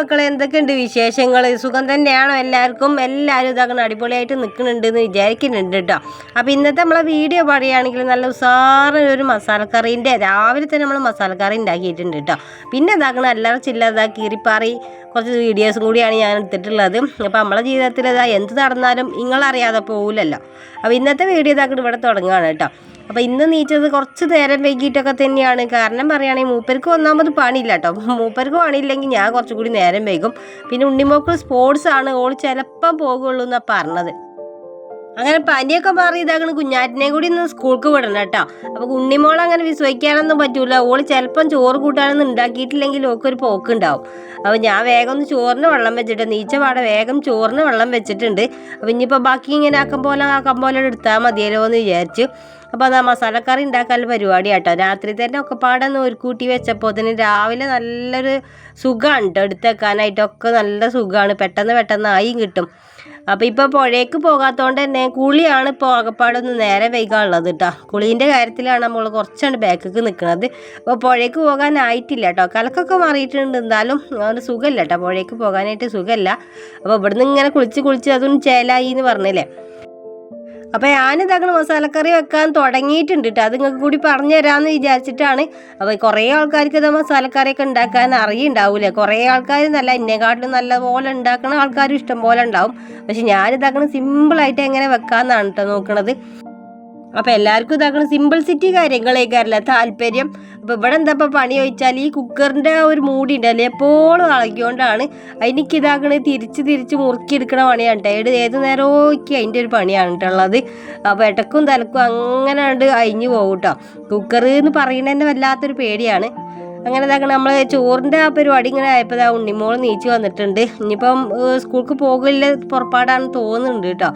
മക്കളെ എന്തൊക്കെയുണ്ട് വിശേഷങ്ങൾ സുഖം തന്നെയാണോ എല്ലാവർക്കും? എല്ലാവരും ഇതാക്കണം അടിപൊളിയായിട്ട് നിൽക്കുന്നുണ്ട് എന്ന് വിചാരിക്കുന്നുണ്ട് കേട്ടോ. അപ്പോൾ ഇന്നത്തെ നമ്മളെ വീഡിയോ പറയുകയാണെങ്കിൽ നല്ല ഉസാറ് ഒരു മസാലക്കറീന്റെ. രാവിലെ തന്നെ നമ്മൾ മസാലക്കറി ഉണ്ടാക്കിയിട്ടുണ്ട് കേട്ടോ. പിന്നെ ഇതാക്കണം എല്ലാവരും ചില്ലറ കീറിപ്പാറി കുറച്ച് വീഡിയോസും കൂടിയാണ് ഞാൻ എടുത്തിട്ടുള്ളത്. അപ്പോൾ നമ്മളെ ജീവിതത്തിൽ ഇതാ എന്ത് നടന്നാലും നിങ്ങളറിയാതെ പോകില്ലല്ലോ അപ്പോൾ ഇന്നത്തെ വീഡിയോ ഇതാക്കിട്ട് ഇവിടെ തുടങ്ങുകയാണ് കേട്ടോ. അപ്പോൾ ഇന്ന് നീച്ചത് കുറച്ച് നേരം വൈകിട്ടൊക്കെ തന്നെയാണ്. കാരണം പറയുകയാണെങ്കിൽ മൂപ്പർക്ക് ഒന്നാമത് പണിയില്ല കേട്ടോ മൂപ്പർക്ക് പണിയില്ലെങ്കിൽ ഞാൻ കുറച്ചും കൂടി നേരം വൈകും. പിന്നെ ഉണ്ണിമോക്ക് സ്പോർട്സ് ആണ്. ഓൾ ചിലപ്പം പോകുള്ളൂ എന്നാണ് പറഞ്ഞത്. അങ്ങനെ പനിയൊക്കെ മാറി ഇതാകണം. കുഞ്ഞാറ്റിനെ കൂടി ഇന്ന് സ്കൂൾക്ക് വിടണം കേട്ടോ. അപ്പോൾ ഉണ്ണിമോൾ അങ്ങനെ വിശ്വസിക്കാനൊന്നും പറ്റൂല. ഓൾ ചിലപ്പം ചോറ് കൂട്ടാനൊന്നും ഉണ്ടാക്കിയിട്ടില്ലെങ്കിൽ ഓക്കെ ഒരു പോക്കുണ്ടാവും. അപ്പോൾ ഞാൻ വേഗം ഒന്ന് ചോറിന് വെള്ളം വെച്ചിട്ട് നീച്ച പാടെ വേഗം ചോറിന് വെള്ളം വെച്ചിട്ടുണ്ട്. അപ്പോൾ ഇനിയിപ്പോൾ ബാക്കി ഇങ്ങനെ ആക്കം പോലെ ആക്കം പോലെ എടുത്താൽ മതിയല്ലോ എന്ന് വിചാരിച്ചു അപ്പോൾ ആ മസാലക്കറി ഉണ്ടാക്കാൻ പരിപാടി കേട്ടോ രാത്രി തന്നെ ഒക്കെ പാടാന്ന് ഒരു കൂട്ടി വെച്ചപ്പോൾ തന്നെ രാവിലെ നല്ലൊരു സുഖമാണ് കേട്ടോ എടുത്തേക്കാനായിട്ടൊക്കെ നല്ല സുഖമാണ് പെട്ടെന്ന് പെട്ടെന്ന് ആയും കിട്ടും. അപ്പോൾ ഇപ്പോൾ പുഴയ്ക്ക് പോകാത്തതുകൊണ്ട് തന്നെ കുളിയാണ് ഇപ്പോൾ ആകപ്പാടൊന്ന് നേരെ വൈകാനുള്ളത് കേട്ടോ കുളീന്റെ കാര്യത്തിലാണ് നമ്മൾ കുറച്ചാണ് ബാക്കിക്ക് നിൽക്കുന്നത് അപ്പോൾ പുഴയ്ക്ക് പോകാനായിട്ടില്ല കേട്ടോ കലക്കൊക്കെ മാറിയിട്ടുണ്ട്. എന്നാലും ഒരു സുഖമില്ല കേട്ടോ പുഴയ്ക്ക് പോകാനായിട്ട് സുഖമില്ല അപ്പോൾ ഇവിടുന്ന് ഇങ്ങനെ കുളിച്ച് കുളിച്ച് അതൊന്നും ചേലായി എന്ന് പറഞ്ഞില്ലേ? അപ്പോൾ അങ്ങനെ മസാലക്കറി വെക്കാൻ തുടങ്ങിയിട്ടുണ്ട് കേട്ടോ അത് നിങ്ങൾക്ക് കൂടി പറഞ്ഞു തരാമെന്ന് വിചാരിച്ചിട്ടാണ്. അപ്പോൾ കുറേ ആൾക്കാർക്ക് ഇത് മസാലക്കറിയൊക്കെ ഉണ്ടാക്കാൻ അറിയുണ്ടാവില്ലേ? കുറേ ആൾക്കാർ നല്ല എന്നെക്കാട്ടിലും നല്ല പോലെ ഉണ്ടാക്കുന്ന ആൾക്കാരും ഇഷ്ടം പോലെ ഉണ്ടാവും. പക്ഷെ സിമ്പിൾ ആയിട്ട് എങ്ങനെ വെക്കാമെന്നാണ് കേട്ടോ നോക്കണത്. അപ്പോൾ എല്ലാവർക്കും ഇതാക്കണം. സിമ്പിൾ സിറ്റി കാര്യങ്ങളേക്കാരല്ല താല്പര്യം. അപ്പോൾ ഇവിടെ എന്താ പണി ചോദിച്ചാൽ ഈ കുക്കറിന്റെ ഒരു മൂടി ഉണ്ടല്ലേ എപ്പോഴും ഇളകിയോണ്ടാണ് അതിനിക്ക് ഇതാക്കണ തിരിച്ച് തിരിച്ച് മുറുക്കിയെടുക്കണ പണിയാണ് കേട്ടോ. ഏത് നേരമൊക്കെ അതിന്റെ ഒരു പണിയാണ് കേട്ടോ ഉള്ളത്. അപ്പോൾ ഇടക്കും തലക്കും അങ്ങനെ ഉണ്ട് അഴിഞ്ഞു പോകും കുക്കർ എന്ന് പറയുന്നതന്നെ വല്ലാത്തൊരു പേടിയാണ്. അങ്ങനെ ഇതാക്കണം നമ്മൾ ചോറിന്റെ ആ പരിപാടി ഇങ്ങനെ ആയപ്പോൾ ആ ഉണ്ണിമോൾ നീച്ച് വന്നിട്ടുണ്ട്. ഇനിയിപ്പം സ്കൂൾക്ക് പോകില്ല പുറപ്പാടാണെന്ന് തോന്നുന്നുണ്ട് കേട്ടോ.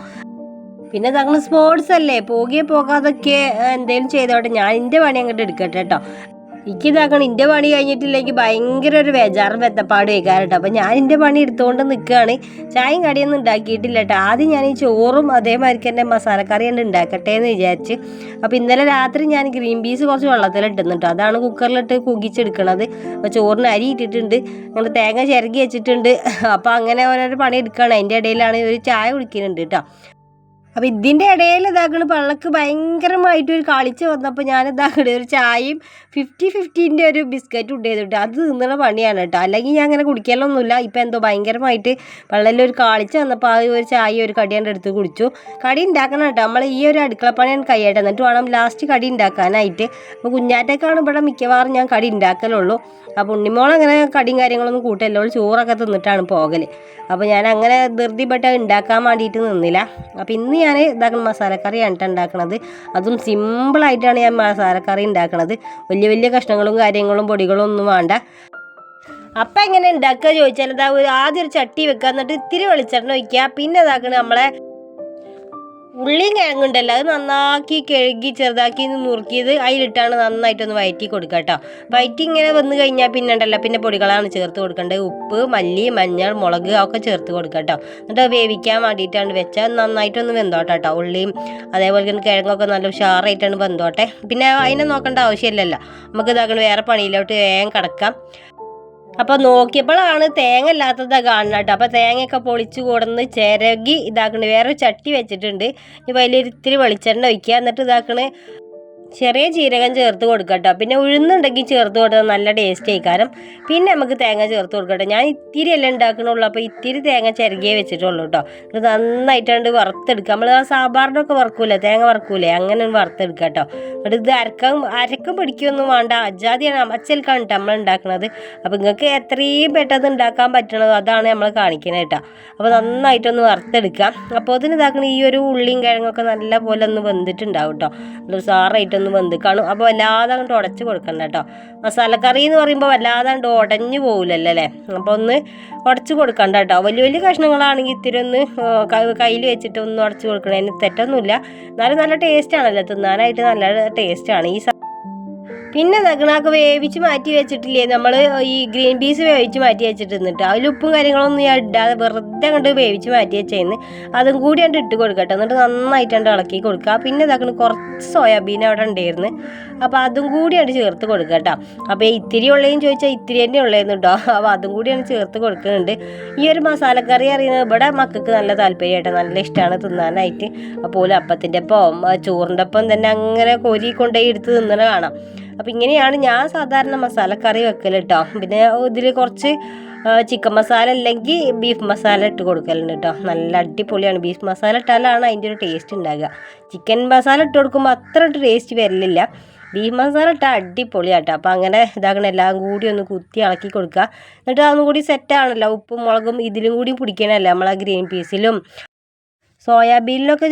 പിന്നെ തങ്ങൾ സ്പോർട്സ് അല്ലേ? പോകിയ പോകാതൊക്കെ എന്തെങ്കിലും ചെയ്തോട്ടെ. ഞാൻ എന്റെ പണി അങ്ങോട്ട് എടുക്കട്ടെ കേട്ടോ എനിക്ക് ഇതാക്കണം എന്റെ പണി കഴിഞ്ഞിട്ടില്ലെങ്കിൽ ഭയങ്കര ഒരു ബേജാറും വെത്തപ്പാട് വയ്ക്കാറ് കേട്ടോ അപ്പം ഞാൻ എന്റെ പണി എടുത്തുകൊണ്ട് നിൽക്കുകയാണ് ചായയും കടിയൊന്നും ഉണ്ടാക്കിയിട്ടില്ല കേട്ടോ ആദ്യം ഞാൻ ഈ ചോറും അതേമാതിരി തന്നെ മസാലക്കറി കണ്ട് ഉണ്ടാക്കട്ടെ എന്ന് വിചാരിച്ച്. അപ്പോൾ ഇന്നലെ രാത്രി ഞാൻ ഗ്രീൻ പീസ് കുറച്ച് വെള്ളത്തിലിട്ടുന്നു കേട്ടോ അതാണ് കുക്കറിലിട്ട് കുകിച്ചെടുക്കണത്. അപ്പോൾ ചോറിന് അരി ഇട്ടിട്ടുണ്ട്. അങ്ങനെ തേങ്ങ ചിരകി വെച്ചിട്ടുണ്ട്. അപ്പോൾ അങ്ങനെ ഓരോരോ പണി എടുക്കുകയാണ് അതിന്റെ ഇടയിലാണ് ഒരു ചായ കുടിക്കുന്നുണ്ട് കേട്ടോ അപ്പോൾ ഇതിന്റെ ഇടയിൽ ഇതാക്കൾ പള്ളക്ക് ഭയങ്കരമായിട്ട് ഒരു കളിച്ച് വന്നപ്പോൾ ഞാൻ ഇതാക്കണ ഒരു ചായയും ഫിഫ്റ്റി ഫിഫ്റ്റീന്റെ ഒരു ബിസ്ക്കറ്റ് ഉണ്ടായിരുന്നു അത് തിന്നണ പണിയാണ് കേട്ടോ. അല്ലെങ്കിൽ ഞാൻ അങ്ങനെ കുടിക്കലൊന്നുമില്ല. ഇപ്പം എന്തോ ഭയങ്കരമായിട്ട് പള്ളലിൽ ഒരു കാളിച്ച് വന്നപ്പോൾ ആ ഒരു ചായ ഒരു കടിയാണ്ട് എടുത്ത് കുടിച്ചു. കടി ഉണ്ടാക്കണം കേട്ടോ. നമ്മൾ ഈ ഒരു അടുക്കളപ്പണിയാണ് കൈയായിട്ട് എന്നിട്ട് വേണം ലാസ്റ്റ് കടി ഉണ്ടാക്കാനായിട്ട് അപ്പോൾ കുഞ്ഞാറ്റേക്കാണ് ഇവിടെ മിക്കവാറും ഞാൻ കടി ഉണ്ടാക്കലുള്ളൂ അപ്പോൾ ഉണ്ണിമോൾ അങ്ങനെ കടിയും കാര്യങ്ങളൊന്നും കൂട്ടല്ലോ ചോറൊക്കെ തിന്നിട്ടാണ് പോകൽ അപ്പോൾ ഞാൻ അങ്ങനെ ധൃതിപ്പെട്ട് ഉണ്ടാക്കാൻ വേണ്ടിയിട്ട് നിന്നില്ല. അപ്പോൾ ഇന്ന് ഞാൻ ഇതാക്കുന്ന മസാലക്കറിയാണ് കേട്ടോ ഉണ്ടാക്കുന്നത് അതും സിമ്പിളായിട്ടാണ് ഞാൻ മസാലക്കറി ഉണ്ടാക്കുന്നത് വലിയ വലിയ കഷ്ണങ്ങളും കാര്യങ്ങളും പൊടികളും ഒന്നും വേണ്ട. അപ്പം എങ്ങനെ ഉണ്ടാക്കുക ചോദിച്ചാൽ ഇതാ ഒരു ആദ്യം ഒരു ചട്ടി വെക്കുക എന്നിട്ട് ഇത്തിരി വെളിച്ചെണ്ണ ഒഴിക്കുക പിന്നെ ഇതാക്കണ നമ്മളെ ഉള്ളിയും കിഴങ്ങുണ്ടല്ലോ. അത് നന്നാക്കി കഴുകി ചെറുതാക്കി നുറുക്കിയത് അതിലിട്ടാണ് നന്നായിട്ടൊന്ന് വയറ്റി കൊടുക്കുക കേട്ടോ. വയറ്റി ഇങ്ങനെ വന്നു കഴിഞ്ഞാൽ പിന്നെ ഉണ്ടല്ലോ. പിന്നെ പൊടികളാണ് ചേർത്ത് കൊടുക്കേണ്ടത്. ഉപ്പ് മല്ലി മഞ്ഞൾ മുളക് ഒക്കെ ചേർത്ത് കൊടുക്കുക കേട്ടോ. എന്നിട്ട് വേവിക്കാൻ വേണ്ടിയിട്ടാണ് വെച്ചാൽ നന്നായിട്ടൊന്ന് വെന്തോട്ടെ കേട്ടോ. ഉള്ളിയും അതേപോലെ തന്നെ കിഴങ്ങൊക്കെ നല്ല ഉഷാറായിട്ടാണ് വെന്തോട്ടെ. പിന്നെ അതിനെ നോക്കേണ്ട ആവശ്യമില്ലല്ലോ. നമുക്ക് ഇതാക്കണം വേറെ പണിയിലോട്ട് വേഗം കിടക്കാം. അപ്പോൾ നോക്കിയപ്പോഴാണ് തേങ്ങ ഇല്ലാത്തത് കാണുന്നത് കേട്ടോ. അപ്പോൾ തേങ്ങയൊക്കെ പൊളിച്ച് കൊടുന്ന് ചിരകി ഇതാക്കണ. വേറെ ചട്ടി വെച്ചിട്ടുണ്ട്. ഇനി വലിയ ഇത്തിരി വെളിച്ചെണ്ണ ഒഴിക്കുക. എന്നിട്ട് ഇതാക്കണ ചെറിയ ജീരകം ചേർത്ത് കൊടുക്കട്ടോ. പിന്നെ ഉഴുന്നുണ്ടെങ്കിൽ ചേർത്ത് കൊടുത്താൽ നല്ല ടേസ്റ്റ് ആയിക്കാരം പിന്നെ നമുക്ക് തേങ്ങ ചേർത്ത് കൊടുക്കട്ടെ. ഞാൻ ഇത്തിരി അല്ലേ ഉണ്ടാക്കണുള്ളൂ അപ്പോൾ ഇത്തിരി തേങ്ങ ചിരകിയേ വെച്ചിട്ടുള്ളൂ കേട്ടോ ഇത് നന്നായിട്ടാണ്ട് വറുത്തെടുക്കുക നമ്മൾ ആ സാമ്പാറിനൊക്കെ വറക്കൂലേ തേങ്ങ വറുക്കൂലേ അങ്ങനെ വറുത്തെടുക്കുക കേട്ടോ എന്നിട്ട് ഇത് അരക്കം അരക്കം പിടിക്കൊന്നും വേണ്ട. അജാതിയാണ് അച്ചൽക്കാണ് കേട്ടോ നമ്മൾ ഉണ്ടാക്കുന്നത് അപ്പോൾ നിങ്ങൾക്ക് എത്രയും പെട്ടെന്ന് ഉണ്ടാക്കാൻ പറ്റണത് അതാണ് നമ്മൾ കാണിക്കുന്നത് കേട്ടോ അപ്പോൾ നന്നായിട്ടൊന്ന് വറുത്തെടുക്കാം. അപ്പോൾ അതിന് ഇതാക്കണ ഈ ഒരു ഉള്ളിയും കിഴങ്ങൊക്കെ നല്ല പോലെ ഒന്ന് വെന്തിട്ടുണ്ടാവും കേട്ടോ നല്ല സാറായിട്ടൊന്ന് വെന്ത് കാണും. അപ്പോൾ വല്ലാതെ അങ്ങോട്ട് ഉടച്ച് കൊടുക്കണ്ട കേട്ടോ. മസാലക്കറി എന്ന് പറയുമ്പോൾ വല്ലാതെ അങ്ങോട്ട് ഉടഞ്ഞു പോകില്ലല്ലോ അല്ലേ? അപ്പോൾ ഒന്ന് ഉടച്ച് കൊടുക്കണ്ട കേട്ടോ. വലിയ വലിയ കഷ്ണങ്ങളാണെങ്കിൽ ഇത്തിരി ഒന്ന് കയ്യിൽ വെച്ചിട്ട് ഒന്ന് ഉടച്ച് കൊടുക്കണം കൊടുക്കണതിന് തെറ്റൊന്നുമില്ല. എന്നാലും നല്ല ടേസ്റ്റ് ആണല്ലോ. തിന്നാനായിട്ട് നല്ല ടേസ്റ്റാണ് ഈ പിന്നെ നഗ്നാക്ക് വേവിച്ച് മാറ്റി വെച്ചിട്ടില്ലേ? നമ്മൾ ഈ ഗ്രീൻ പീസ് വേവിച്ച് മാറ്റി വെച്ചിട്ട് അതിൽ ഉപ്പും കാര്യങ്ങളൊന്നും ഞാൻ ഇടാതെ വെറുതെ അങ്ങോട്ട് വേവിച്ച് മാറ്റി വെച്ചേന്ന്. അതും കൂടി അങ്ങോട്ട് ഇട്ട് കൊടുക്കട്ടെ. എന്നിട്ട് നന്നായിട്ട് അങ്ങോട്ട് ഇളക്കി കൊടുക്കുക പിന്നെ ഇതാക്കണ കുറച്ച് സോയാബീൻ അവിടെ ഉണ്ടായിരുന്നു അപ്പോൾ അതും കൂടി അങ്ങോട്ട് ചേർത്ത് കൊടുക്കുക കേട്ടോ അപ്പോൾ ഇത്തിരി ഉള്ളതെന്ന് ചോദിച്ചാൽ ഇത്തിരി തന്നെ ഉള്ളതെന്ന് കേട്ടോ അപ്പോൾ അതും കൂടിയാണ് ചേർത്ത് കൊടുക്കുന്നുണ്ട്. ഈ ഒരു മസാലക്കറി അറിയുന്നത് ഇവിടെ മക്കൾക്ക് നല്ല താല്പര്യമായിട്ട് നല്ല ഇഷ്ടമാണ് തിന്നാനായിട്ട്. അപ്പോൾ അപ്പത്തിന്റെ ഒപ്പം ചോറിന്റെ ഒപ്പം തന്നെ അങ്ങനെ കോരി കൊണ്ടുപോയി എടുത്ത് തിന്നണ കാണാം. അപ്പം ഇങ്ങനെയാണ് ഞാൻ സാധാരണ മസാലക്കറി വെക്കൽ കേട്ടോ പിന്നെ ഇതിൽ കുറച്ച് ചിക്കൻ മസാല അല്ലെങ്കിൽ ബീഫ് മസാല ഇട്ട് കൊടുക്കലുണ്ട് കേട്ടോ നല്ല അടിപൊളിയാണ്. ബീഫ് മസാല ഇട്ടാലാണ് അതിന്റെ ഒരു ടേസ്റ്റ് ഉണ്ടാകുക ചിക്കൻ മസാല ഇട്ട് കൊടുക്കുമ്പോൾ അത്ര ടേസ്റ്റ് വരലില്ല ബീഫ് മസാല ഇട്ടാൽ അടിപൊളിയാട്ടോ അപ്പോൾ അങ്ങനെ ഇതാക്കണം എല്ലാം കൂടി ഒന്ന് കുത്തി ഇളക്കി കൊടുക്കുക. എന്നിട്ട് അതൊന്നും കൂടി സെറ്റാണല്ലോ ഉപ്പും മുളകും ഇതിലും കൂടി പിടിക്കണമല്ലോ നമ്മളെ ഗ്രീൻ പീസിലും സോയാബീനിലൊക്കെ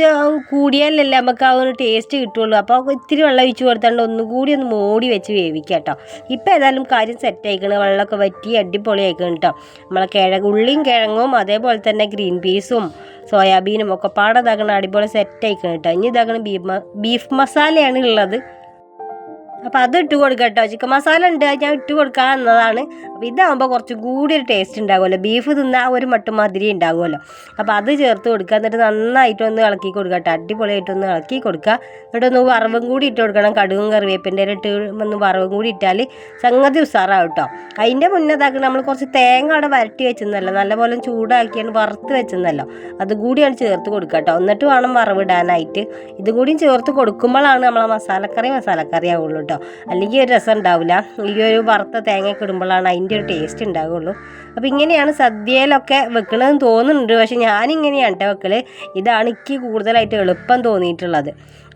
കൂടിയാലല്ലേ നമുക്ക് ആ ഒരു ടേസ്റ്റ് കിട്ടുള്ളൂ. അപ്പോൾ ഇത്തിരി വെള്ളം ഒഴിച്ച് കൊടുത്താണ്ട് ഒന്നും കൂടി ഒന്ന് മോടി വെച്ച് വേവിക്കുക കേട്ടോ ഇപ്പം ഏതായാലും കാര്യം സെറ്റ് ആയിക്കണ്. വെള്ളമൊക്കെ വറ്റി അടിപൊളി ആയിക്കണം കേട്ടോ നമ്മളെ കിഴങ്ങ് ഉള്ളിയും കിഴങ്ങും അതേപോലെ തന്നെ ഗ്രീൻ പീസും സോയാബീനും ഒക്കെ പാടെ ഇതാക്കണം അടിപൊളി സെറ്റ് ആയിക്കണം കേട്ടോ ഇനി ഇതാക്കണം ബീഫ് ബീഫ് മസാലയാണ് ഉള്ളത് അപ്പോൾ അത് ഇട്ട് കൊടുക്കാം കേട്ടോ ചിക്കൻ മസാല ഉണ്ട്. ഞാൻ ഇട്ട് കൊടുക്കാൻ എന്നതാണ്. അപ്പോൾ ഇതാകുമ്പോൾ കുറച്ചും കൂടി ഒരു ടേസ്റ്റ് ഉണ്ടാകുമല്ലോ ബീഫ് തിന്നാൽ ഒരു മട്ടും മാതിരി ഉണ്ടാകുമല്ലോ. അപ്പോൾ അത് ചേർത്ത് കൊടുക്കുക. എന്നിട്ട് നന്നായിട്ടൊന്ന് ഇളക്കി കൊടുക്കുക കേട്ടോ. അടിപൊളിയായിട്ടൊന്ന് ഇളക്കി കൊടുക്കുക. എന്നിട്ട് ഒന്ന് വറവും കൂടി ഇട്ട് കൊടുക്കണം. കടുകും കറിവേപ്പിന്റെ ഇട്ട് ഒന്ന് വറവും കൂടി ഇട്ടാൽ സംഗതി ഉസാറാവും കേട്ടോ. അതിന്റെ മുന്നേതാക്കി നമ്മൾ കുറച്ച് തേങ്ങ അവിടെ വരട്ടി വെച്ചെന്നല്ലോ. നല്ലപോലെ ചൂടാക്കിയാണ് വറുത്ത് വെച്ചെന്നല്ലോ. അതുകൂടിയാണ് ചേർത്ത് കൊടുക്കുക കേട്ടോ. എന്നിട്ട് വേണം വറവിടാനായിട്ട്. ഇതും കൂടിയും ചേർത്ത് കൊടുക്കുമ്പോഴാണ് നമ്മളെ മസാലക്കറി മസാലക്കറി ആവുള്ളൂ കേട്ടോ. അല്ലെങ്കിൽ ഒരു രസം ഉണ്ടാവില്ല. ഈ ഒരു വറുത്ത തേങ്ങയൊക്കെ ഇടുമ്പോഴാണ് അതിന്റെ ഒരു ടേസ്റ്റ് ഉണ്ടാവുള്ളൂ അപ്പോൾ ഇങ്ങനെയാണ് സദ്യയിലൊക്കെ വെക്കണമെന്ന് തോന്നുന്നുണ്ട്. പക്ഷെ ഞാനിങ്ങനെയാണ് കേട്ടോ വെക്കൽ ഇതാണ് എനിക്ക് കൂടുതലായിട്ട് എളുപ്പം തോന്നിയിട്ടുള്ളത്.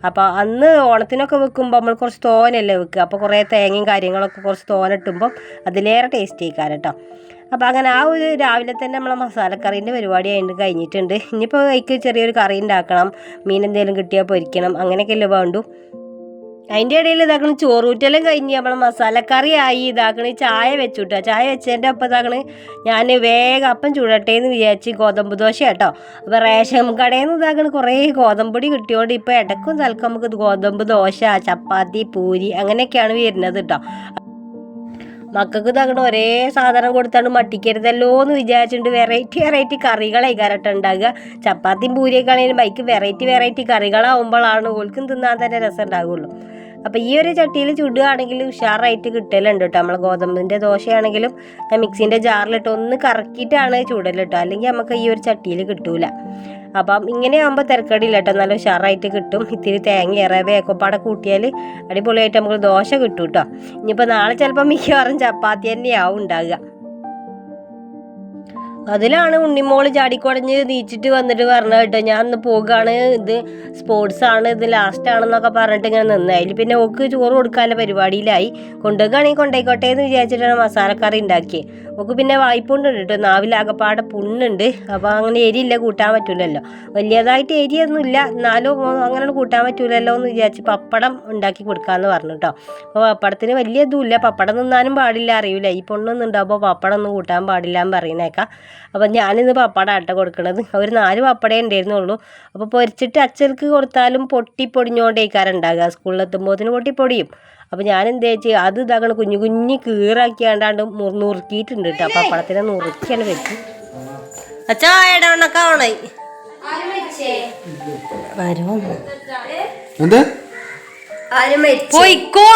അപ്പോൾ അന്ന് ഓണത്തിനൊക്കെ വെക്കുമ്പോൾ നമ്മൾ കുറച്ച് തോനല്ലേ വെക്കുക. അപ്പോൾ കുറേ തേങ്ങയും കാര്യങ്ങളൊക്കെ കുറച്ച് തോനിട്ടുമ്പോൾ അതിലേറെ ടേസ്റ്റ് ആയിക്കാരം കേട്ടോ അപ്പോൾ അങ്ങനെ ആ ഒരു രാവിലെ തന്നെ നമ്മളെ മസാലക്കറീന്റെ പരിപാടി ആയിട്ട് കഴിഞ്ഞിട്ടുണ്ട്. ഇനിയിപ്പോൾ അതിക്ക് ചെറിയൊരു കറി ഉണ്ടാക്കണം മീൻ എന്തെങ്കിലും കിട്ടിയാൽ പൊരിക്കണം. അങ്ങനെയൊക്കെയല്ലേ വേണ്ടു. അതിന്റെ ഇടയിൽ ഇതാക്കണ ചോറൂറ്റെല്ലാം കഴിഞ്ഞ് നമ്മളെ മസാലക്കറി ആയി ഇതാക്കണ ചായ വെച്ചുട്ടോ. ചായ വെച്ചതിന്റെ ഒപ്പം ഇതാക്കണ ഞാൻ വേഗം അപ്പം ചൂടട്ടെ എന്ന് വിചാരിച്ച് ഗോതമ്പ് ദോശ കേട്ടോ അപ്പോൾ റേഷൻ കടയിൽ നിന്ന് ഇതാക്കണ കുറേ ഗോതമ്പൊടി കിട്ടിയോണ്ട് ഇപ്പോൾ ഇടക്കും തൽക്കം നമുക്ക് ഗോതമ്പ് ദോശ ചപ്പാത്തി പൂരി അങ്ങനെയൊക്കെയാണ് വരുന്നത് കേട്ടോ മക്കൾക്ക് ഇതാക്കണ ഒരേ സാധനം കൊടുത്താണ് മട്ടിക്കരുതല്ലോ എന്ന് വിചാരിച്ചിട്ട് വെറൈറ്റി വെറൈറ്റി കറികളായി കരട്ട് ഉണ്ടാകുക ചപ്പാത്തിയും പൂരിയൊക്കെ ആണെങ്കിലും ബൈക്ക് വെറൈറ്റി വെറൈറ്റി കറികളാവുമ്പോഴാണ് ഓൽക്കും തിന്നാൻ തന്നെ രസം ഉണ്ടാകുള്ളൂ അപ്പോൾ ഈ ഒരു ചട്ടിയിൽ ചുടുകയാണെങ്കിൽ ഉഷാറായിട്ട് കിട്ടലുണ്ട് കേട്ടോ. നമ്മൾ ഗോതമ്പിന്റെ ദോശയാണെങ്കിലും മിക്സിന്റെ ജാറിലിട്ട് ഒന്ന് കറക്കിയിട്ടാണ് ചുടൽ കേട്ടോ. അല്ലെങ്കിൽ നമുക്ക് ഈ ഒരു ചട്ടിയിൽ കിട്ടൂല. അപ്പം ഇങ്ങനെ ആകുമ്പോൾ തിരക്കടിയില്ല കേട്ടോ. നല്ല ഉഷാറായിട്ട് കിട്ടും. ഇത്തിരി തേങ്ങ റവയൊക്കെ പാടെ കൂട്ടിയാൽ അടിപൊളിയായിട്ട് നമുക്ക് ദോശ കിട്ടും കേട്ടോ ഇനിയിപ്പോൾ നാളെ ചിലപ്പോൾ മിക്കവാറും ചപ്പാത്തി തന്നെയാവും ഉണ്ടാകുക അതിലാണ് ഉണ്ണിമോൾ ചാടിക്കുടഞ്ഞ് നീച്ചിട്ട് വന്നിട്ട് പറഞ്ഞത് കേട്ടോ ഞാൻ ഇന്ന് പോകുകയാണ് ഇത് സ്പോർട്സ് ആണ് ഇത് ലാസ്റ്റ് ആണെന്നൊക്കെ പറഞ്ഞിട്ട് ഇങ്ങനെ നിന്ന്. അതിൽ പിന്നെ ഓക്ക് ചോറ് കൊടുക്കാനുള്ള പരിപാടിയിലായി. കൊണ്ടുപോകുകയാണെങ്കിൽ കൊണ്ടുപോയിക്കോട്ടെ എന്ന് വിചാരിച്ചിട്ടാണ് മസാലക്കറി ഉണ്ടാക്കിയത് ഓക്ക് പിന്നെ വായ്പുണ്ട് കേട്ടോ നാവിലാകപ്പാടെ പുണ്ണുണ്ട്. അപ്പോൾ അങ്ങനെ എരിയില്ല കൂട്ടാൻ പറ്റൂലല്ലോ. വലിയതായിട്ട് എരിയൊന്നുമില്ല എന്നാലും അങ്ങനെ കൂട്ടാൻ പറ്റൂലല്ലോ എന്ന് വിചാരിച്ച് പപ്പടം ഉണ്ടാക്കി കൊടുക്കാമെന്ന് പറഞ്ഞു കേട്ടോ. അപ്പോൾ പപ്പടത്തിന് വലിയ ഇതുമില്ല പപ്പടം തിന്നാനും പാടില്ല അറിയില്ല ഈ പൊണ്ണൊന്നും ഉണ്ടാകുമ്പോൾ പപ്പടം ഒന്നും കൂട്ടാൻ പാടില്ല എന്ന് പറയുന്നേക്കാം. അപ്പം ഞാനിന്ന് പപ്പാട ആട്ട കൊടുക്കണത്. ഒരു നാല് പപ്പടേ ഉണ്ടായിരുന്നുള്ളൂ. അപ്പോൾ പൊരിച്ചിട്ട് അച്ചൽക്ക് കൊടുത്താലും പൊട്ടി പൊടിഞ്ഞോണ്ടേക്കാരം ഉണ്ടാകുക സ്കൂളിലെത്തുമ്പോഴത്തിന് പൊട്ടിപ്പൊടിയും അപ്പോൾ ഞാൻ എന്താ വെച്ച് അത് ഇതാക്കണ കുഞ്ഞു കുഞ്ഞു കീറാക്കിയാണ്ടാണ്ട് നുറുക്കിയിട്ടുണ്ട് കേട്ടോ പപ്പടത്തിനെ നുറുക്കിയാണ് വെച്ച്. അച്ഛാ ഇടവണ്ണൊക്കെ ആവണേ. ആരും എന്ത്? പോയിക്കോ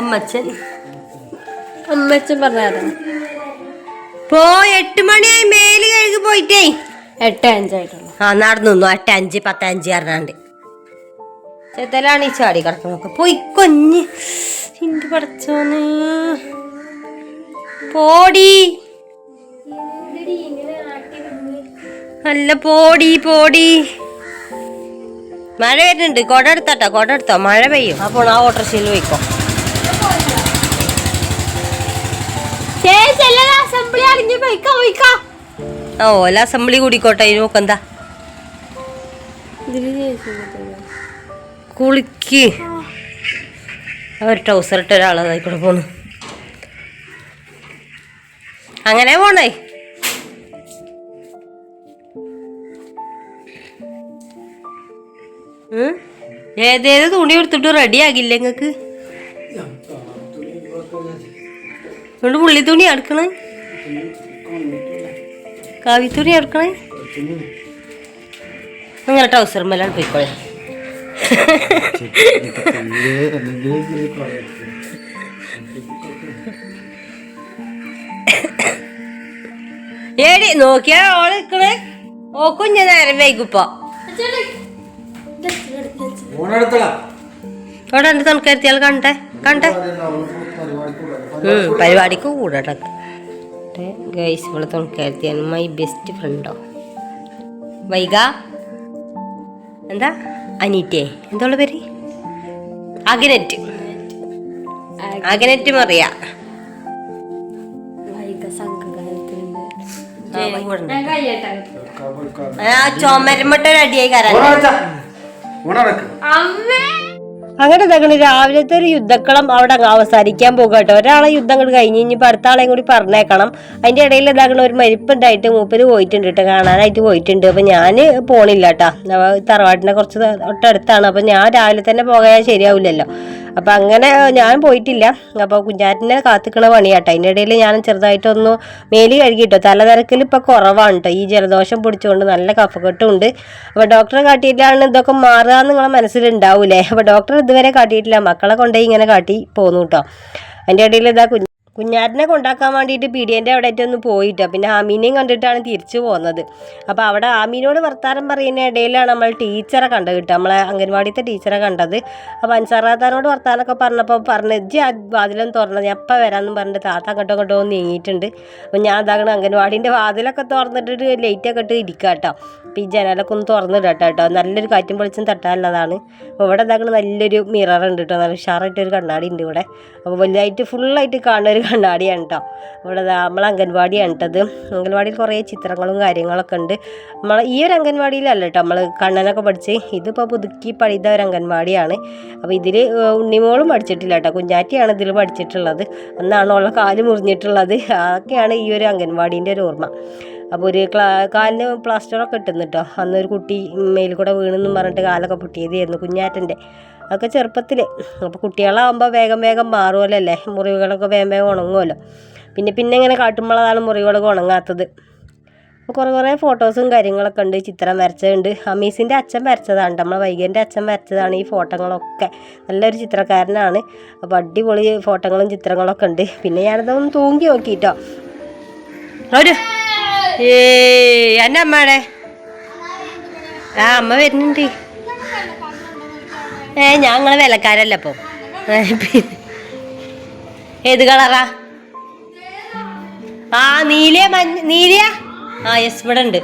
അമ്മച്ചൻ. അമ്മച്ചൻ പറഞ്ഞായിരുന്നു പോ എട്ട് മണിയായി മേൽ കഴുകി പോയിട്ടേ. എട്ട് അഞ്ചായിട്ടുള്ളു. ആ നടന്നു നിന്നു. എട്ട് അഞ്ച് പത്ത് അഞ്ച് അറിഞ്ഞാണ്ട് ചെത്തലാണ് ഈ ചാടി കിടക്കുന്നൊക്കെ പോയി കൊഞ്ഞ്. ഇന്റെ പടച്ചോന്ന് പോടി. നല്ല പോടി പോടി. മഴ വരുന്നുണ്ട്. കൊട എടുത്താട്ടോ കൊട എടുത്തോ. മഴ പെയ്യും. അപ്പോൾ ആ ഓട്ടോറിക്ഷയിൽ പോയിക്കോ. അസംബ്ലി അറിഞ്ഞ് പോയിക്കാ പോയിക്കാ ആ ഓല അസംബ്ലി കൂടിക്കോട്ടെ അതിന് നോക്കെന്താ കുളിക്ക്. ഒരു ട്രൗസർ ഇട്ട ഒരാളതായി കൂടെ പോണു. അങ്ങനെ പോണേ? ഉം? ഏതേത് തുണി എടുത്തിട്ട് റെഡി ആകില്ല നിങ്ങക്ക് അതുകൊണ്ട് പുള്ളി തുണി എടുക്കണേ കാവി തുണി എടുക്കണേ അങ്ങനെ ട്രൗസർ മേലാണ് പോയിക്കോളെ ഏടി നോക്കിയാ ഓൾ നിക്കണേ? ഓക്കും ഞാൻ നേരം വൈകുപ്പോ. അവിടെ എന്റെ തണുക്കരുത്തിയാൽ കണ്ടേ? കണ്ടേ? പരിപാടിക്ക് പരിപാടിക്ക് കൂടട്ടെ ഗൈസ് ഇവിടെ തുണക്കാരത്തിയാണ് മൈ ബെസ്റ്റ് ഫ്രണ്ടോ വൈഗ? എന്താ? അനീറ്റേ. എന്താ പേര്? അഗനറ്റ്. അഗനറ്റ് മറിയ. ആ, ഓണടച്ച ഓണടക്ക് അമ്മേ! അങ്ങനെ തങ്ങൾ രാവിലത്തെ ഒരു യുദ്ധക്കളം അവിടെ അങ്ങ് അവസാനിക്കാൻ പോകും കേട്ടോ. ഒരാളെ യുദ്ധം അങ്ങോട്ട് കഴിഞ്ഞ് ഇനിയിപ്പോൾ അടുത്ത ആളെയും കൂടി പറഞ്ഞേക്കണം. അതിന്റെ ഇടയിൽ എന്താകണം ഒരു മരിപ്പുണ്ടായിട്ട് മൂപ്പര് പോയിട്ടുണ്ട് കേട്ടോ കാണാനായിട്ട് പോയിട്ടുണ്ട്. അപ്പൊ ഞാൻ പോണില്ല കേട്ടോ. തറവാട്ടിനെ കുറച്ച് തൊട്ടടുത്താണ്. അപ്പൊ ഞാൻ രാവിലെ തന്നെ പോകാൻ ശരിയാവില്ലല്ലോ. അപ്പൊ അങ്ങനെ ഞാൻ പോയിട്ടില്ല. അപ്പോൾ കുഞ്ഞാറ്റിനെ കാത്തിക്കണ പണിയാട്ടോ. അതിനിടയിൽ ഞാൻ ചെറുതായിട്ടൊന്ന് മേലി കഴുകിട്ടോ തലതിരക്കിൽ ഇപ്പൊ കുറവാണ് കേട്ടോ ഈ ജലദോഷം പിടിച്ചുകൊണ്ട് നല്ല കഫക്കെട്ടും ഉണ്ട് അപ്പോൾ ഡോക്ടറെ കാട്ടിയിട്ടാണ് ഇതൊക്കെ മാറുക എന്ന് നിങ്ങളെ മനസ്സിലുണ്ടാവൂലേ? അപ്പോൾ ഡോക്ടർ ഇതുവരെ കാട്ടിയിട്ടില്ല. മക്കളെ കൊണ്ടുപോയി ഇങ്ങനെ കാട്ടി പോന്നു കേട്ടോ അതിന്റെ ഇടയിൽ ഇതാ കുഞ്ഞ് കുഞ്ഞാറ്റിനെ കൊണ്ടാക്കാൻ വേണ്ടിയിട്ട് പിടിയന്റെ അവിടെ ഒന്ന് പോയിട്ടോ. പിന്നെ ആമീനെയും കണ്ടിട്ടാണ് തിരിച്ചു പോകുന്നത് അപ്പോൾ അവിടെ ആമീനോട് വർത്താനം പറയുന്ന ഇടയിലാണ് നമ്മൾ ടീച്ചറെ കണ്ടത് കേട്ടോ. നമ്മളെ അംഗൻവാടിയിലത്തെ ടീച്ചറെ കണ്ടത്. അപ്പോൾ അൻസാറാത്താനോട് വർത്താനമൊക്കെ പറഞ്ഞപ്പോൾ പറഞ്ഞ് ജി വാതിലൊന്നും തുറന്നത് ഞാൻ എപ്പോൾ വരാമെന്ന് പറഞ്ഞിട്ട് താത്ത അങ്ങോട്ടോ അങ്ങോട്ടോ ഒന്ന് നീങ്ങിയിട്ടുണ്ട്. അപ്പോൾ ഞാൻ അതാകണം അംഗൻവാടിന്റെ വാതിലൊക്കെ തുറന്നിട്ടിട്ട് ലൈറ്റൊക്കെ ഇട്ട് ഇരിക്കുക കേട്ടോ. അപ്പോൾ ഈ ജനലൊക്കെ ഒന്ന് തുറന്നിടട്ടോ കേട്ടോ. നല്ലൊരു കാറ്റും വെളിച്ചം തട്ടാനുള്ളതാണ്. അപ്പോൾ ഇവിടെ ഇതാകണം നല്ലൊരു മിറർ ഉണ്ട് കേട്ടോ. നല്ല ഉഷാറായിട്ടൊരു കണ്ണാടി ഉണ്ട് ഇവിടെ. അപ്പോൾ വലുതായിട്ട് ഫുള്ളായിട്ട് കാണുന്ന ഒരു കണ്ണാടിയാണ് കേട്ടോ ഇവിടെ നമ്മൾ അംഗൻവാടിയാണ് കേട്ടത് അംഗൻവാടിയിൽ കുറേ ചിത്രങ്ങളും കാര്യങ്ങളൊക്കെ ഉണ്ട്. നമ്മൾ ഈ ഒരു അംഗൻവാടിയിലല്ല കേട്ടോ നമ്മൾ കണ്ണനൊക്കെ പഠിച്ച്. ഇതിപ്പോൾ പുതുക്കി പഠിത ഒരു അംഗൻവാടിയാണ്. അപ്പോൾ ഇതിൽ ഉണ്ണിമോളും പഠിച്ചിട്ടില്ല കേട്ടോ കുഞ്ഞാറ്റിയാണ് ഇതിൽ പഠിച്ചിട്ടുള്ളത്. അന്നാണ് ഉള്ള കാൽ മുറിഞ്ഞിട്ടുള്ളത്. അതൊക്കെയാണ് ഈ ഒരു അംഗൻവാടീന്റെ ഒരു ഓർമ്മ. അപ്പോൾ ഒരു ക്ലാ കാലിന് പ്ലാസ്റ്ററൊക്കെ ഇട്ടുന്നു കേട്ടോ അന്നൊരു കുട്ടി മേലിൽ കൂടെ വീണെന്നും പറഞ്ഞിട്ട് കാലൊക്കെ പൊട്ടിയതായിരുന്നു കുഞ്ഞാറ്റന്റെ. അതൊക്കെ ചെറുപ്പത്തിൽ അപ്പോൾ കുട്ടികളാകുമ്പോൾ വേഗം വേഗം മാറുമല്ലോ അല്ലേ മുറിവുകളൊക്കെ വേഗം വേഗം ഉണങ്ങുമല്ലോ പിന്നെ പിന്നെ ഇങ്ങനെ കാട്ടുമ്പോഴതാണ് മുറിവുകളൊക്കെ ഉണങ്ങാത്തത്. അപ്പോൾ കുറേ കുറേ ഫോട്ടോസും കാര്യങ്ങളൊക്കെ ഉണ്ട്. ചിത്രം വരച്ചതുണ്ട്. അമീസിന്റെ അച്ഛൻ വരച്ചതാണ് നമ്മളെ വൈകേന്റെ അച്ഛൻ വരച്ചതാണ് ഈ ഫോട്ടോകളൊക്കെ. നല്ലൊരു ചിത്രക്കാരനാണ്. അപ്പോൾ അടിപൊളി ഫോട്ടോകളും ചിത്രങ്ങളൊക്കെ ഉണ്ട്. പിന്നെ ഞാനതൊന്ന് തൂങ്ങി നോക്കിട്ടോ. ഒരു. ഏ എന്റെ അമ്മയുടെ ആ അമ്മ വരുന്നുണ്ട്. ഏ ഞങ്ങൾ വിലക്കാരല്ല അപ്പൊ? ഏത് കളറാ? ആ നീലിയ മഞ്ഞ നീലിയ? ആ യെസ് ഇവിടെ ഉണ്ട്.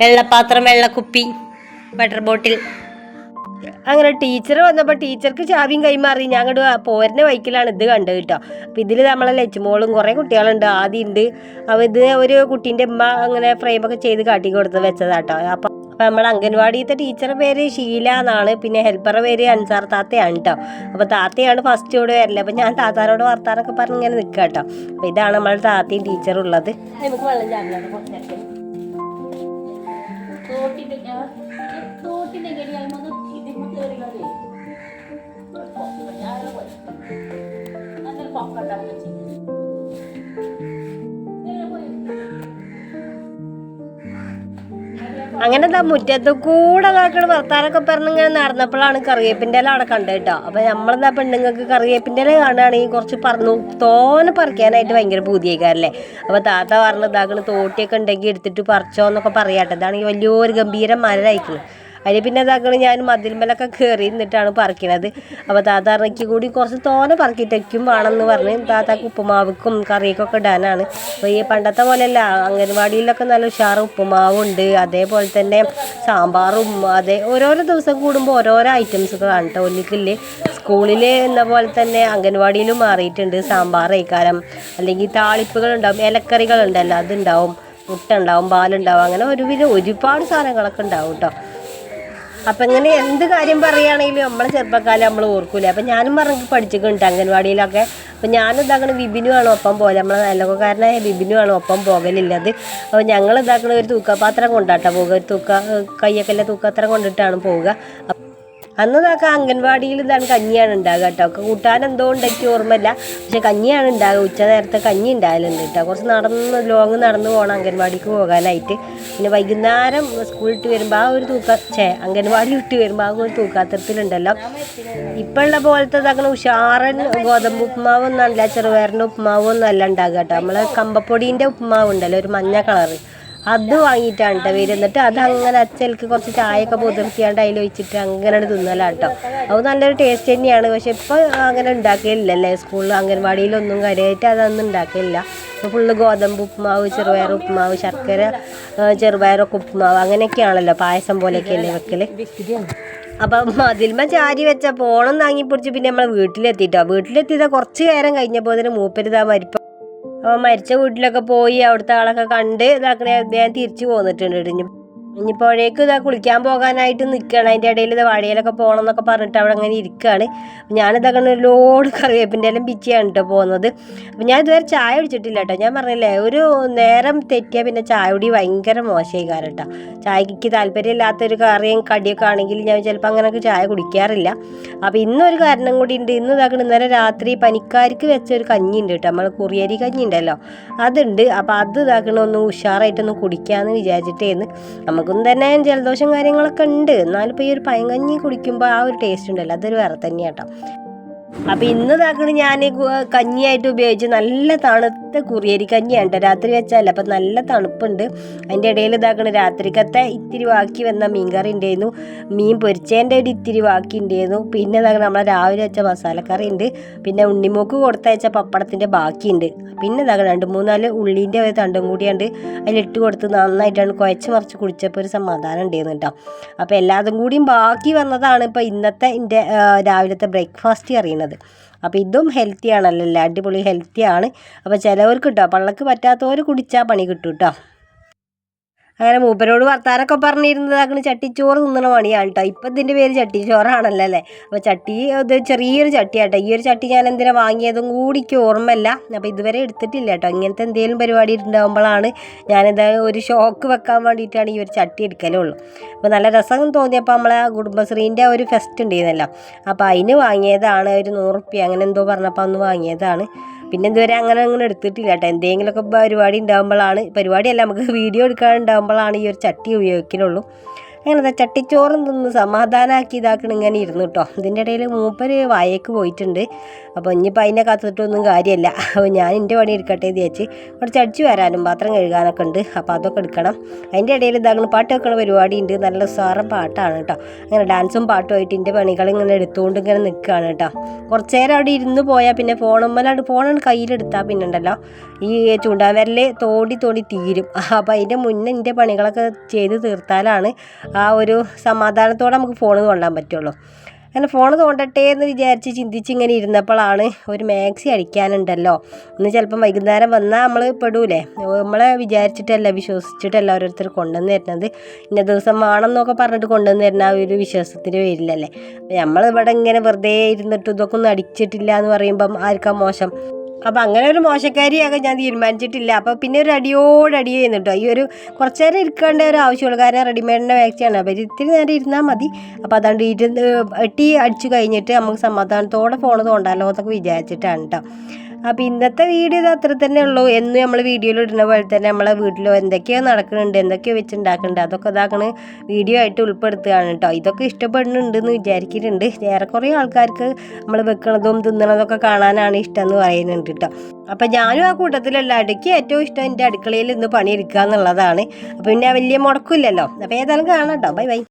വെള്ളപ്പാത്രം വെള്ളക്കുപ്പി വാട്ടർ ബോട്ടിൽ അങ്ങനെ ടീച്ചർ വന്നപ്പോൾ ടീച്ചർക്ക് ചാവിയും കൈമാറി ഞാൻ അങ്ങോട്ട് പോരുന്ന വൈക്കിലാണ് ഇത് കണ്ടത് കേട്ടോ. അപ്പം ഇതിൽ നമ്മളെ ലച്ചുമോളും കുറേ കുട്ടികളുണ്ട്. ആദ്യം ഉണ്ട് അപ്പോൾ ഇത് ഒരു കുട്ടീന്റെ ഉമ്മ അങ്ങനെ ഫ്രെയിമൊക്കെ ചെയ്ത് കാട്ടി കൊടുത്ത് വെച്ചതാട്ടോ അപ്പം അപ്പം നമ്മൾ അംഗൻവാടിയിലത്തെ ടീച്ചറുടെ പേര് ഷീല എന്നാണ്. പിന്നെ ഹെൽപ്പറുടെ പേര് അൻസാർ താത്തയാണ് കേട്ടോ അപ്പോൾ താത്തയാണ് ഫസ്റ്റ് ഇവിടെ വരൽ. അപ്പം ഞാൻ താത്താരോട് വർത്താനൊക്കെ പറഞ്ഞ് ഇങ്ങനെ നിൽക്കുക കേട്ടോ അപ്പോൾ ഇതാണ് നമ്മളെ താത്തയും ടീച്ചറും ഉള്ളത്. നമുക്ക് വെള്ളം ചാടില്ല അങ്ങനെ എന്താ മുറ്റത്ത് കൂടെ നടക്കണ പറഞ്ഞ് ഇങ്ങനെ നടന്നപ്പോഴാണ് കറിവേപ്പിന്റെ ഇല അവിടെ കണ്ടത് കേട്ടോ. അപ്പം നമ്മളെന്താ പെണ്ണുങ്ങൾക്ക് കറിവേപ്പിന്റെ ഇല കാണുകയാണെങ്കിൽ കുറച്ച് പറഞ്ഞു തോനെ പറിക്കാനായിട്ട് ഭയങ്കര പൂതിയേക്കാരല്ലേ. അപ്പോൾ താത്ത പറഞ്ഞ് ഇതാക്കണ തോട്ടിയൊക്കെ ഉണ്ടെങ്കിൽ എടുത്തിട്ട് പറിച്ചോ എന്നൊക്കെ പറയാട്ടെ ഇതാണെങ്കിൽ വലിയൊരു ഗംഭീര മരമായിക്കണം അതിൽ പിന്നെ താങ്കൾ ഞാൻ മതിൽമലൊക്കെ കയറി നിന്നിട്ടാണ് പറിക്കണത്. അപ്പോൾ താത്ത ഇറക്കി കൂടി കുറച്ച് തോനെ പറക്കിട്ടേക്കും വേണമെന്ന് പറഞ്ഞ് താത്താക്ക് ഉപ്പുമാവ്ക്കും കറിയൊക്കെ ഇടാനാണ്. അപ്പോൾ ഈ പണ്ടത്തെ പോലെയല്ല അംഗൻവാടിയിലൊക്കെ നല്ല ഉഷാറ് ഉപ്പുമാവുണ്ട് അതേപോലെ തന്നെ സാമ്പാറും അതേ ഓരോരോ ദിവസം കൂടുമ്പോൾ ഓരോരോ ഐറ്റംസ് ഒക്കെ കാണട്ടോ ഒന്നിക്കില്ലേ സ്കൂളിൽ എന്ന പോലെ തന്നെ അംഗൻവാടിയിലും മാറിയിട്ടുണ്ട് സാമ്പാർ കഴിക്കാരം അല്ലെങ്കിൽ താളിപ്പുകൾ ഉണ്ടാവും ഇലക്കറികൾ ഉണ്ടല്ലോ അതുണ്ടാവും മുട്ട ഉണ്ടാവും പാലുണ്ടാവും അങ്ങനെ ഒരുവിധം ഒരുപാട് സാധനങ്ങളൊക്കെ ഉണ്ടാവും കേട്ടോ അപ്പം ഇങ്ങനെ എന്ത് കാര്യം പറയുകയാണെങ്കിലും നമ്മളെ ചെറുപ്പക്കാലം നമ്മൾ ഓർക്കൂലേ. അപ്പം ഞാനും പറഞ്ഞു പഠിച്ചിട്ടുണ്ട് അംഗൻവാടിയിലൊക്കെ. അപ്പോൾ ഞാൻ ഇതാക്കണ ബിബിനുമാണ് ഒപ്പം പോലെ നമ്മളെ നല്ലകാരനായ ബിബിനുമാണ് ഒപ്പം പോകലില്ലത് അപ്പോൾ ഞങ്ങൾ ഇതാക്കണ ഒരു തൂക്കപാത്രം കൊണ്ടാട്ടാ പോവുക. ഒരു തൂക്ക കയ്യൊക്കെ തൂക്കപാത്രം കൊണ്ടിട്ടാണ് പോവുക. അപ്പ- അന്ന് നമുക്ക് അംഗൻവാടിയിൽ ഇതാണ് കഞ്ഞിയാണ് ഉണ്ടാകുക കേട്ടോ. ഒക്കെ കൂട്ടാൻ എന്തോ ഉണ്ടാക്കി ഓർമ്മയില്ല. പക്ഷെ കഞ്ഞിയാണ് ഉണ്ടാകുക ഉച്ച നേരത്തെ കഞ്ഞി ഉണ്ടായാലുണ്ട് കേട്ടോ. കുറച്ച് നടന്ന് ലോങ് നടന്ന് പോകണം അംഗൻവാടിക്ക് പോകാനായിട്ട്. പിന്നെ വൈകുന്നേരം സ്കൂൾ ഇട്ട് വരുമ്പോൾ ആ ഒരു തൂക്ക ചേ അംഗൻവാടി വിട്ട് വരുമ്പോൾ ആ ഒരു തൂക്കാത്തരത്തിലുണ്ടല്ലോ. ഇപ്പോഴുള്ള പോലത്തെ അങ്ങനെ ഉഷാറൻ ഗോതമ്പ് ഉപ്പുമാവൊന്നും അല്ല ചെറുപയറിന്റെ ഉപ്പുമാവൊന്നും അല്ല ഉണ്ടാകുക കേട്ടോ. നമ്മൾ കമ്പപ്പൊടീന്റെ ഉപ്പുമാവ് ഉണ്ടല്ലോ ഒരു മഞ്ഞ കളറ്. അത് വാങ്ങിയിട്ടാണ് കേട്ടോ വരുന്നിട്ട് അത് അങ്ങനെ അച്ചൽക്ക് കുറച്ച് ചായയൊക്കെ പുതിർത്തിയാണ്ട് അതിൽ ഒഴിച്ചിട്ട് അങ്ങനെ കേട്ടോ അത് നല്ലൊരു ടേസ്റ്റ് തന്നെയാണ്. പക്ഷെ ഇപ്പോൾ അങ്ങനെ ഉണ്ടാക്കലില്ലല്ലേ? സ്കൂളിൽ അംഗൻവാടിയിലൊന്നും കാര്യമായിട്ട് അതൊന്നും ഉണ്ടാക്കലില്ല. ഇപ്പോൾ ഫുള്ള് ഗോതമ്പ് ഉപ്പുമാവ് ചെറുപയർ ഉപ്പുമാവ് ശർക്കര ചെറുപയറൊക്കെ ഉപ്പുമാവ് അങ്ങനെയൊക്കെയാണല്ലോ പായസം പോലെയൊക്കെയല്ലേ വെക്കൽ? അപ്പം മതിൽമ ചാരി വെച്ച പോണം താങ്ങി പിടിച്ച് പിന്നെ നമ്മൾ വീട്ടിലെത്തിട്ടോ. വീട്ടിലെത്തിയതാ കുറച്ച് നേരം കഴിഞ്ഞപ്പോൾ അതിന് മൂപ്പരിതാ മരിപ്പ അപ്പോൾ മരിച്ച വീട്ടിലൊക്കെ പോയി അവിടുത്തെ ആളൊക്കെ കണ്ട് ഇതാക്കണേ ഞാൻ തിരിച്ചു പോന്നിട്ടുണ്ട് ഇടിഞ്ഞു. ഇനിയിപ്പോഴേക്ക് ഇതാ കുളിക്കാൻ പോകാനായിട്ട് നിൽക്കുകയാണ് അതിന്റെ ഇടയിൽ ഇത് വാഴയിലൊക്കെ പോകണം എന്നൊക്കെ പറഞ്ഞിട്ട് അവിടെ അങ്ങനെ ഇരിക്കുകയാണ് ഞാനിതൊക്കെ ഒരു ലോഡ് കറിവേപ്പിന്റെ എല്ലാം പിച്ചിയാണ് കേട്ടോ പോകുന്നത് അപ്പം ഞാൻ ഇതുവരെ ചായ കുടിച്ചിട്ടില്ല കേട്ടോ ഞാൻ പറഞ്ഞില്ലേ ഒരു നേരം തെറ്റിയാൽ പിന്നെ ചായ കുടി ഭയങ്കര മോശമായി കാരണം കേട്ടോ ചായക്ക് താല്പര്യമില്ലാത്തൊരു കറിയും കടിയൊക്കെ ആണെങ്കിൽ ഞാൻ ചിലപ്പോൾ അങ്ങനെയൊക്കെ ചായ കുടിക്കാറില്ല. അപ്പോൾ ഇന്നൊരു കാരണം കൂടി ഉണ്ട്. ഇന്ന് ഇതാക്കണം ഇന്നലെ രാത്രി പനിക്കാർക്ക് വെച്ച ഒരു കഞ്ഞി ഉണ്ട് കേട്ടോ നമ്മൾ കുറിയരി കഞ്ഞി ഉണ്ടല്ലോ അതുണ്ട്. അപ്പോൾ അത് ഇതാക്കണം ഒന്ന് ഉഷാറായിട്ടൊന്ന് കുടിക്കാമെന്ന് വിചാരിച്ചിട്ടേന്ന്. നമുക്കും തന്നെ ജലദോഷം കാര്യങ്ങളൊക്കെ ഉണ്ട്. എന്നാലും ഇപ്പോൾ ഈ ഒരു പയങ്കഞ്ഞി കുടിക്കുമ്പോൾ ആ ഒരു ടേസ്റ്റ് ഉണ്ടല്ലോ. അതൊരു വേറെ തന്നെയാട്ടോ. അപ്പോൾ ഇന്ന് താക്കണ് ഞാൻ കഞ്ഞിയായിട്ട് ഉപയോഗിച്ച് നല്ല തണുത്ത കുറിയരി കഞ്ഞിയാണ്. രാത്രി വെച്ചാൽ അപ്പം നല്ല തണുപ്പുണ്ട്. അതിന്റെ ഇടയിൽ ഇതാക്കണ് രാത്രിക്കത്തെ ഇത്തിരി ബാക്കി വന്ന മീൻകറി ഉണ്ടായിരുന്നു മീൻ പൊരിച്ചതിന്റെ ഒരു ഇത്തിരി ബാക്കി ഉണ്ടായിരുന്നു പിന്നെ ഇതാക്കണ നമ്മളെ രാവിലെ വെച്ച മസാലക്കറി ഉണ്ട് പിന്നെ ഉണ്ണിമൂക്ക് കൊടുത്തയച്ച പപ്പടത്തിന്റെ ബാക്കിയുണ്ട് പിന്നെ ഇതാക്കണ രണ്ട് മൂന്നാൽ ഉള്ളീന്റെ ഒരു തണ്ടും കൂടിയുണ്ട് അതിലിട്ട് കൊടുത്ത് നന്നായിട്ടാണ് കുഴച്ച് മറിച്ച് കുടിച്ചപ്പോൾ ഒരു സമാധാനം ഉണ്ടായിരുന്നു കേട്ടോ. അപ്പോൾ എല്ലാതും കൂടിയും ബാക്കി വന്നതാണ് ഇപ്പോൾ ഇന്നത്തെ എന്റെ രാവിലത്തെ ബ്രേക്ക്ഫാസ്റ്റ് അറിയുന്നത് അപ്പോൾ ഇതും ഹെൽത്തി ആണല്ലോ. അല്ലേ? അടിപൊളി ഹെൽത്തി ആണ്. അപ്പോൾ ചിലവർക്ക് കേട്ടോ പള്ളക്ക് പറ്റാത്തവർ കുടിച്ചാൽ പണി കിട്ടും കേട്ടോ അങ്ങനെ മൂപ്പരോട് വർത്താനൊക്കെ പറഞ്ഞിരുന്നതാക്കണ ചട്ടിച്ചോറ് തിന്നണ പണിയാണ് കേട്ടോ ഇപ്പം ഇതിന്റെ പേര് ചട്ടിച്ചോറാണല്ലോ അല്ലേ? അപ്പോൾ ചട്ടി ഇത് ചെറിയൊരു ചട്ടിയാട്ടോ. ഈ ഒരു ചട്ടി ഞാൻ എന്തിനാ വാങ്ങിയതും കൂടി എനിക്ക് ഓർമ്മയില്ല. അപ്പോൾ ഇതുവരെ എടുത്തിട്ടില്ല കേട്ടോ. ഇങ്ങനത്തെ എന്തെങ്കിലും പരിപാടി ഉണ്ടാകുമ്പോഴാണ് ഞാനിത് ഒരു ഷോക്ക് വെക്കാൻ വേണ്ടിയിട്ടാണ് ഈ ഒരു ചട്ടി എടുക്കലുള്ളൂ. അപ്പോൾ നല്ല രസം തോന്നിയപ്പോൾ നമ്മളെ കുടുംബശ്രീന്റെ ഒരു ഫെസ്റ്റ് ഉണ്ടായിരുന്നല്ലോ. അപ്പോൾ അതിന് വാങ്ങിയതാണ് ഒരു നൂറുപ്യ. അങ്ങനെ എന്തോ പറഞ്ഞപ്പോൾ അന്ന് വാങ്ങിയതാണ്. പിന്നെ ഇതുവരെ അങ്ങനെ അങ്ങനെ എടുത്തിട്ടില്ല കേട്ടോ. എന്തെങ്കിലുമൊക്കെ പരിപാടി ഉണ്ടാകുമ്പോഴാണ് പരിപാടിയല്ല നമുക്ക് വീഡിയോ എടുക്കാൻ ഉണ്ടാകുമ്പോഴാണ് ഈ ഒരു ചട്ടി ഉപയോഗിക്കലുള്ളൂ. അങ്ങനെ ചട്ടിച്ചോറും തിന്ന് സമാധാനമാക്കി ഇതാക്കണം ഇങ്ങനെ ഇരുന്നു കേട്ടോ ഇതിന്റെ ഇടയിൽ മൂപ്പര് വായക്ക് പോയിട്ടുണ്ട്. അപ്പോൾ ഇനിയിപ്പോൾ അതിനെ കത്തിട്ടൊന്നും കാര്യമല്ല അപ്പോൾ ഞാൻ എന്റെ പണി എടുക്കട്ടെ എന്ന് വിചാരിച്ച് കുറച്ച് അടിച്ചു വരാനും പാത്രം കഴുകാനൊക്കെ ഉണ്ട്. അപ്പോൾ അതൊക്കെ എടുക്കണം. അതിന്റെ ഇടയിൽ ഇതാക്കണം പാട്ട് വെക്കണ പരിപാടി ഉണ്ട്. നല്ല ഉസാറ പാട്ടാണ് കേട്ടോ അങ്ങനെ ഡാൻസും പാട്ടുമായിട്ട് എന്റെ പണികൾ ഇങ്ങനെ എടുത്തുകൊണ്ട് ഇങ്ങനെ നിൽക്കുകയാണ് കേട്ടോ കുറച്ച് നേരം അവിടെ ഇരുന്ന് പോയാൽ പിന്നെ ഫോണുമ്മലാണ് ഫോണാണ് കയ്യിലെടുത്താൽ പിന്നെ ഉണ്ടല്ലോ. ഈ ചൂണ്ടാവരൽ തോണ്ടി തോണ്ടി തീരും. അപ്പോൾ അതിന്റെ മുന്നേ എന്റെ പണികളൊക്കെ ചെയ്ത് തീർത്താലാണ് ആ ഒരു സമാധാനത്തോടെ നമുക്ക് ഫോൺ തോണ്ടാൻ പറ്റുള്ളൂ. അങ്ങനെ ഫോൺ തോണ്ടട്ടെ എന്ന് വിചാരിച്ച് ചിന്തിച്ച് ഇങ്ങനെ ഇരുന്നപ്പോഴാണ് ഒരു മാക്സി അടിക്കാനുണ്ടല്ലോ. ഇന്ന് ചിലപ്പം വൈകുന്നേരം വന്നാൽ നമ്മൾ പെടൂലേ. നമ്മളെ വിചാരിച്ചിട്ടല്ല വിശ്വസിച്ചിട്ടല്ല ഓരോരുത്തർ കൊണ്ടുവന്ന് തരുന്നത്. ഇന്ന ദിവസം വേണമെന്നൊക്കെ പറഞ്ഞിട്ട് കൊണ്ടുവന്ന് തരുന്ന ആ ഒരു വിശ്വാസത്തിന് പേരിലല്ലേ. നമ്മൾ ഇവിടെ ഇങ്ങനെ വെറുതെ ഇരുന്നിട്ട് ഇതൊക്കെ ഒന്നും അടിച്ചിട്ടില്ല എന്ന് പറയുമ്പം ആർക്കാ മോശം? അപ്പം അങ്ങനെ ഒരു മോശക്കാരിയാകാൻ ഞാൻ തീരുമാനിച്ചിട്ടില്ല. അപ്പോൾ പിന്നെ ഒരു അടിയോട് അടി ചെയ്യുന്നു കേട്ടോ ഈ ഒരു കുറച്ച് നേരം ഇരിക്കേണ്ട ഒരു ആവശ്യമുള്ളൂ കാരണം റെഡിമെയ്ഡിന്റെ വാക്സിയാണ് അപ്പോൾ ഇത്തിരി നേരം ഇരുന്നാൽ മതി. അപ്പോൾ അതാണ്ട് ഇരുന്ന് എട്ടി അടിച്ചു കഴിഞ്ഞിട്ട് നമുക്ക് സമാധാനത്തോടെ ഫോൺ തോണ്ടാലോ എന്നൊക്കെ വിചാരിച്ചിട്ടാണ് കേട്ടോ അപ്പോൾ ഇന്നത്തെ വീഡിയോ അത്ര തന്നെ ഉള്ളൂ. എന്നും നമ്മൾ വീഡിയോയിൽ ഇടുന്ന പോലെ തന്നെ നമ്മളെ വീട്ടിലോ എന്തൊക്കെയോ നടക്കുന്നുണ്ട് എന്തൊക്കെയോ വെച്ച് ഉണ്ടാക്കുന്നുണ്ട് അതൊക്കെ ഇതാക്കണ് വീഡിയോ ആയിട്ട് ഉൾപ്പെടുത്തുകയാണ് കേട്ടോ. ഇതൊക്കെ ഇഷ്ടപ്പെടുന്നുണ്ട് എന്ന് വിചാരിക്കുന്നുണ്ട് ഏറെക്കുറെ ആൾക്കാർക്ക് നമ്മൾ വെക്കണതും തിന്നണതൊക്കെ കാണാനാണ് ഇഷ്ടം എന്ന് പറയുന്നുണ്ട് കേട്ടോ. അപ്പം ഞാനും ആ കൂട്ടത്തിലല്ല അടുക്കി ഏറ്റവും ഇഷ്ടം എന്റെ അടുക്കളയിൽ ഇന്ന് പണിയെടുക്കുക എന്നുള്ളതാണ് അപ്പോൾ പിന്നെ വലിയ മുടക്കില്ലല്ലോ. അപ്പോൾ ഏതായാലും കാണാം കേട്ടോ. Bye bye.